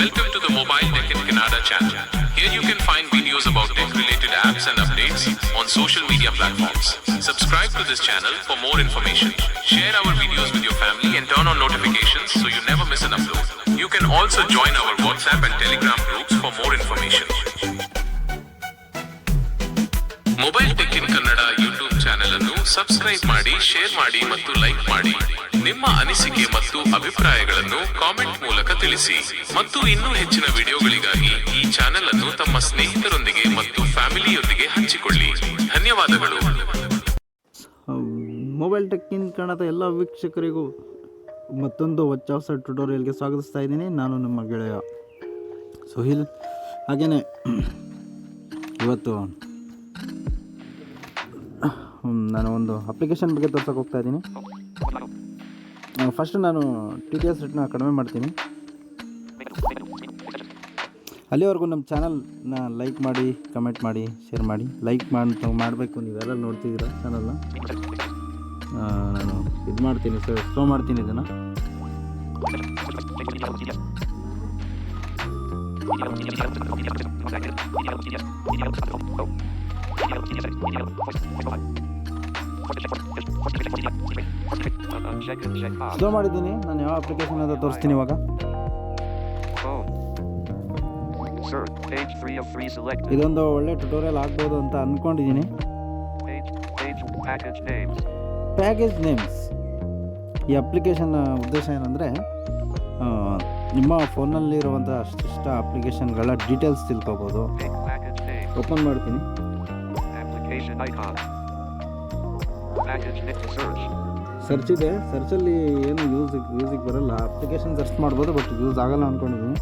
Welcome to the Mobile Tech in Canada channel. Here you can find videos about tech-related apps and updates on social media platforms. Subscribe to this channel for more information. Share our videos with your family and turn on notifications so you never miss an upload. You can also join our WhatsApp and Telegram groups for more information. ಅನ್ನು subscribe ಮಾಡಿ share ಮಾಡಿ ಮತ್ತು like ಮಾಡಿ. ನಿಮ್ಮ ಅನಿಸಿಕೆ ಮತ್ತು ಅಭಿಪ್ರಾಯಗಳನ್ನು comment ಮೂಲಕ ತಿಳಿಸಿ. ಮತ್ತು ಇನ್ನೂ ಹೆಚ್ಚಿನ ವಿಡಿಯೋಗಳಿಗಾಗಿ ಈ ಚಾನೆಲ್ ಅನ್ನು ತಮ್ಮ ಸ್ನೇಹಿತರೊಂದಿಗೆ ಮತ್ತು ಫ್ಯಾಮಿಲಿಯೊಂದಿಗೆ ಹಂಚಿಕೊಳ್ಳಿ. ಧನ್ಯವಾದಗಳು. ಮೊಬೈಲ್ ಟೆಕ್ ಇನ್ ಕನ್ನಡದ ಎಲ್ಲ ವೀಕ್ಷಕರಿಗೂ ಮತ್ತೊಂದು ಹೊಚ್ಚ ಹೊಸ ಟ್ಯುಟೋರಿಯಲ್ಗೆ ಸ್ವಾಗತಿಸ್ತಾ ಇದ್ದೀನಿ. ನಾನು ನಿಮ್ಮ ಗೆಳೆಯ ಸುಹಿಲ್. ಹಾಗೆಯೇ ಇವತ್ತು ನಾನು ಒಂದು ಅಪ್ಲಿಕೇಶನ್ ಬಗ್ಗೆ ತೋರ್ಸೋಕೆ ಹೋಗ್ತಾ ಇದ್ದೀನಿ. ಫಸ್ಟ್ ನಾನು ಟಿ ಟಿ ಎಸ್ ರೇಟ್ನ ಕಡಿಮೆ ಮಾಡ್ತೀನಿ. ಅಲ್ಲಿವರೆಗೂ ನಮ್ಮ ಚಾನಲ್ನ ಲೈಕ್ ಮಾಡಿ ಕಮೆಂಟ್ ಮಾಡಿ ಶೇರ್ ಮಾಡಿ. ಲೈಕ್ ಮಾಡಿ ಮಾಡಬೇಕು, ನೀವೆಲ್ಲ ನೋಡ್ತಿದ್ದೀರ ಚಾನಲ್ನ ನಾನು ಇದು ಮಾಡ್ತೀನಿ ಸರ್ ಸ್ಲೋ ಮಾಡ್ತೀನಿ ಇದನ್ನು. ಸ್ಲೋ ಮಾಡಿದ್ದೀನಿ ನಾನು ಯಾವ ಅಪ್ಲಿಕೇಶನ್ ಅಂತ ತೋರಿಸ್ತೀನಿ ಇವಾಗ Phone. Search. Page 3 of 3 selected. ಇದೊಂದು ಒಳ್ಳೆ ಟ್ಯುಟೋರಿಯಲ್ ಆಗ್ಬೋದು ಅಂತ ಅಂದ್ಕೊಂಡಿದ್ದೀನಿ. ಪ್ಯಾಕೇಜ್ ನೇಮ್ಸ್ ಈ ಅಪ್ಲಿಕೇಶನ್ ಉದ್ದೇಶ ಏನಂದರೆ ನಿಮ್ಮ ಫೋನಲ್ಲಿರುವಂಥ ಅಷ್ಟಿಷ್ಟ ಅಪ್ಲಿಕೇಶನ್ಗಳ ಡೀಟೇಲ್ಸ್ ತಿಳ್ಕೊಬೋದು. ಓಪನ್ ಮಾಡ್ತೀನಿ ಸರ್ಚ್ ಇದೆ. ಸರ್ಚಲ್ಲಿ ಏನು ಯೂಸ್ ಯೂಸಿಗೆ ಬರಲ್ಲ. ಅಪ್ಲಿಕೇಶನ್ ಸರ್ಚ್ ಮಾಡ್ಬೋದು ಬಟ್ ಯೂಸ್ ಆಗಲ್ಲ ಅಂದ್ಕೊಂಡಿದ್ದೀನಿ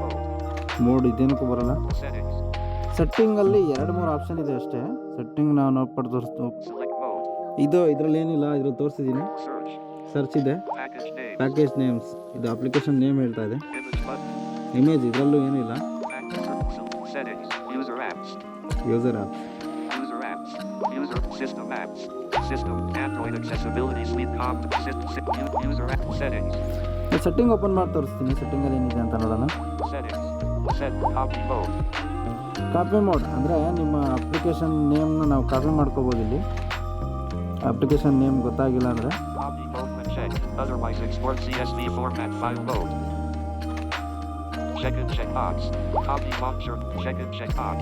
mode. ಮೋಡ್ ಇದೇನಕ್ಕೂ ಬರಲ್ಲ. ಸೆಟ್ಟಿಂಗಲ್ಲಿ ಎರಡು ಮೂರು ಆಪ್ಷನ್ ಇದೆ ಅಷ್ಟೇ. ಸೆಟ್ಟಿಂಗ್ ನಾನು ಪಡೆದು ತೋರಿಸ್ತು. ಇದು ಇದರಲ್ಲಿ ಏನಿಲ್ಲ ಇದ್ರಲ್ಲಿ ತೋರಿಸಿದ್ದೀನಿ. ಸರ್ಚ್ ಇದೆ. ಪ್ಯಾಕೇಜ್ ನೇಮ್ಸ್ ಇದು ಅಪ್ಲಿಕೇಶನ್ ನೇಮ್ ಹೇಳ್ತಾ ಇದೆ. ಇಮೇಜ್ ಇದರಲ್ಲೂ ಏನಿಲ್ಲ. ಯೂಸರ್ ಆ್ಯಪ್ ಮಿತ್ ಹಾಪ್ ಸೆಟ್ ಸೆಟ್ ಹುಷಾರಿ ಸೆಟ್ಟಿಂಗ್ ಓಪನ್ ಮಾಡಿ ತೋರಿಸ್ತೀನಿ. ಸೆಟ್ಟಿಂಗ್ ಅಲ್ಲಿ ಏನಿದೆ ಅಂತ ನೋಡೋಣ. ಕಾಪಿ ಮೋಡ್ ಅಂದರೆ ನಿಮ್ಮ ಅಪ್ಲಿಕೇಶನ್ ನೇಮ್ನ ನಾವು ಕಾಪಿ ಮಾಡ್ಕೋಬೋದು ಇಲ್ಲಿ. ಅಪ್ಲಿಕೇಶನ್ ನೇಮ್ ಗೊತ್ತಾಗಿಲ್ಲ ಅಂದರೆ.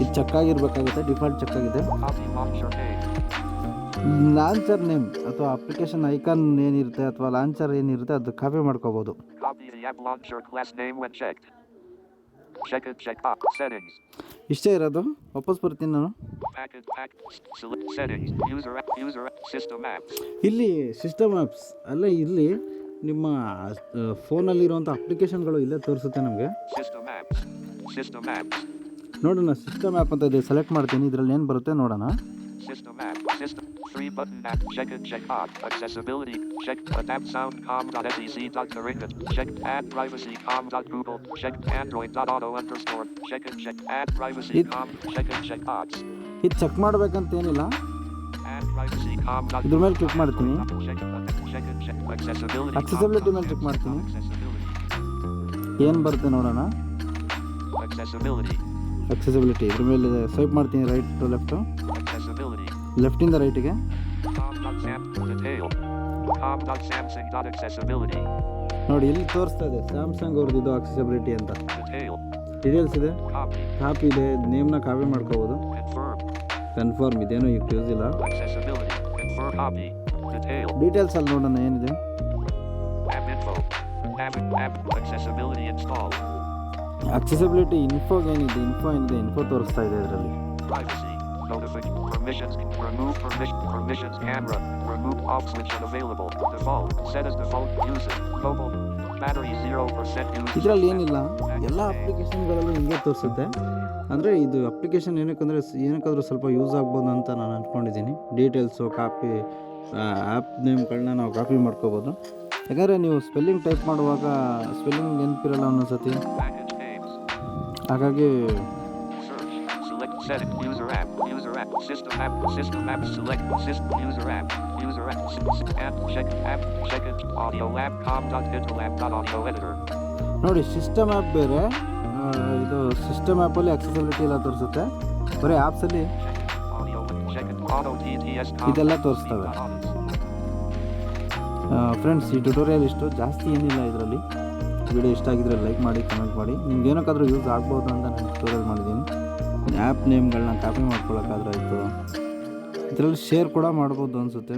ಇದು ಚೆಕ್ ಆಗಿರ್ಬೇಕಾಗುತ್ತೆ. ಡಿಫಾಲ್ಟ್ ಚೆಕ್ ಆಗಿದೆ. ಲಾಂಚರ್ ನೇಮ್ ಅಥವಾ ಅಪ್ಲಿಕೇಶನ್ ಐಕಾನ್ ಏನಿರುತ್ತೆ ಅಥವಾ ಲಾಂಚರ್ ಏನಿರುತ್ತೆ ಅದು ಕಾಪಿ ಮಾಡ್ಕೋಬಹುದು. ಇಷ್ಟೇ ಇರೋದು ವಾಪಸ್ ಬರ್ತೀನಿ ನಾನು. ಇಲ್ಲಿ ಸಿಸ್ಟಮ್ ಆ್ಯಪ್ಸ್ ಅಲ್ಲ ಇಲ್ಲಿ ನಿಮ್ಮ ಫೋನಲ್ಲಿರುವಂಥ ಅಪ್ಲಿಕೇಶನ್ಗಳು ಇಲ್ಲೇ ತೋರಿಸುತ್ತೆ ನಮಗೆ. ನೋಡೋಣ, ಸಿಸ್ಟಮ್ ಆ್ಯಪ್ ಅಂತ ಇದೆ, ಸೆಲೆಕ್ಟ್ ಮಾಡ್ತೀನಿ, ಇದರಲ್ಲಿ ಏನು ಬರುತ್ತೆ ನೋಡೋಣ System app. System. Three button app. Check and check box. Accessibility. Check. Adapt sound com.sec.curriculum. Check. Add privacy com.google. Check. Android.auto underscore. Check and check. Add privacy It- com. Check and check box. ಇದು check ಮಾಡಬೇಕಂತ ಏನಿಲ್ಲ Add privacy com. ಇದ್ರ ಮೇಲೆ click ಮಾಡ್ತೀನಿ Check. Check and check. Accessibility. Accessibility ಮೇಲೆ click ಮಾಡ್ತೀನಿ. Accessibility. ಏನು ಬರುತ್ತೆ ನೋಡೋಣ Accessibility. ಅಕ್ಸೆಸಿಬಿಲಿಟಿ ಇದ್ರ ಮೇಲೆ ಸ್ವೈಪ್ ಮಾಡ್ತೀನಿ ರೈಟ್ ಟು ಲೆಫ್ಟು. ಲೆಫ್ಟಿಂದ ರೈಟಿಗೆ. ನೋಡಿ ಇಲ್ಲಿ ತೋರಿಸ್ತಾ ಇದೆ ಸ್ಯಾಮ್ಸಂಗ್ ಅವ್ರದ್ದು ಇದು ಅಕ್ಸೆಸಿಬಿಲಿಟಿ ಅಂತ. ಡೀಟೇಲ್ಸ್ ಇದೆ. ಟಾಪ್ ಕಾಪಿ ಇದೆ ನೇಮ್ನ ಕಾಪಿ ಮಾಡ್ಕೋಬೋದು. ಕನ್ಫರ್ಮ್ ಇದೇನು ಈಗ ಯೂಸ್ ಇಲ್ಲ. ಡೀಟೇಲ್ಸ್ ಅಲ್ಲಿ ನೋಡೋಣ ಏನಿದೆ? ಅಕ್ಸೆಸಿಬಿಲಿಟಿ ಇನ್ಫೋ ಏನಿದೆ ಇನ್ಫೋ ಏನಿದೆ ಇನ್ಫೋ ತೋರಿಸ್ತಾ ಇದೆ ಇದರಲ್ಲಿ Privacy. Notification. Permissions. Remove permission. Permissions camera. Remove off switch unavailable. Default. Set as default user. Mobile. Battery 0% use. ಇದರಲ್ಲಿ ಏನಿಲ್ಲ ಎಲ್ಲ ಅಪ್ಲಿಕೇಶನ್ಗಳಲ್ಲೂ ಹಿಂಗೆ ತೋರಿಸುತ್ತೆ ಅಂದರೆ ಇದು ಅಪ್ಲಿಕೇಶನ್ ಏನಕ್ಕಂದರೆ ಏನಕ್ಕಾದರೂ ಸ್ವಲ್ಪ ಯೂಸ್ ಆಗ್ಬೋದು ಅಂತ ನಾನು ಅಂದ್ಕೊಂಡಿದ್ದೀನಿ ಡೀಟೇಲ್ಸು ಕಾಪಿ ಆ್ಯಪ್ ನೇಮ್ಗಳನ್ನ ನಾವು ಕಾಪಿ ಮಾಡ್ಕೋಬೋದು ಯಾಕಂದರೆ ನೀವು ಸ್ಪೆಲ್ಲಿಂಗ್ ಟೈಪ್ ಮಾಡುವಾಗ ಸ್ಪೆಲ್ಲಿಂಗ್ ನೆನಪಿರಲ್ಲ ಅನ್ನೋ names. ಹಾಗಾಗಿ Search. Select setting. User app. User app. System app. System app. Select. System. User app. User app. S- s- App. Check. App. Check it. Audio app. Com. Dot. Audio editor. ನೋಡಿ system app ಬೇರೆ ಇದು system ಆ್ಯಪಲ್ಲಿ accessibility ಎಲ್ಲ ತೋರಿಸುತ್ತೆ ಬರೀ ಆ್ಯಪ್ಸಲ್ಲಿ Audio check auto TTS ಇದೆಲ್ಲ ತೋರಿಸ್ತವೆ friends ಈ tutorial ಇಷ್ಟು ಜಾಸ್ತಿ ಏನಿಲ್ಲ ಇದರಲ್ಲಿ ವಿಡಿಯೋ ಇಷ್ಟ ಆಗಿದ್ರೆ ಲೈಕ್ ಮಾಡಿ ಕಮೆಂಟ್ ಮಾಡಿ. ನಿಮ್ಗೆ ಏನಕ್ಕಾದ್ರೂ ಯೂಸ್ ಆಗ್ಬೋದು ಅಂತ ನಾನು ಟ್ಯೂಟೋರಿಯಲ್ ಮಾಡಿದ್ದೀನಿ. ಆ್ಯಪ್ ನೇಮ್ಗಳನ್ನ ಕಾಪಿ ಮಾಡ್ಕೊಳ್ಳೋಕ್ಕಾದ್ರಾಯಿತು ಇದರಲ್ಲಿ ಶೇರ್ ಕೂಡ ಮಾಡ್ಬೋದು ಅನಿಸುತ್ತೆ.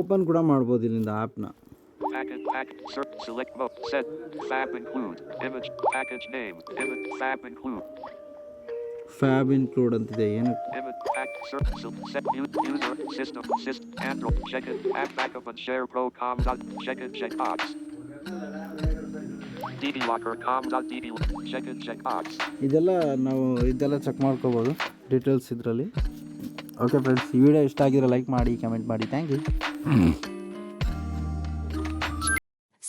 ಓಪನ್ ಕೂಡ ಮಾಡ್ಬೋದು ಇಲ್ಲಿಂದ ಆ್ಯಪ್ನ Package. ಫ್ಯಾಬ್ ಇನ್ಕ್ಲೂಡ್ ಅಂತಿದೆ ಏನು ಇದೆಲ್ಲ ನಾವು ಇದೆಲ್ಲ ಚೆಕ್ ಮಾಡ್ಕೋಬೋದು ಡೀಟೇಲ್ಸ್ ಇದರಲ್ಲಿ ಓಕೆ ಫ್ರೆಂಡ್ಸ್ ಈ ವಿಡಿಯೋ ಇಷ್ಟ ಆಗಿದ್ರೆ ಲೈಕ್ ಮಾಡಿ ಕಮೆಂಟ್ ಮಾಡಿ ಥ್ಯಾಂಕ್ ಯು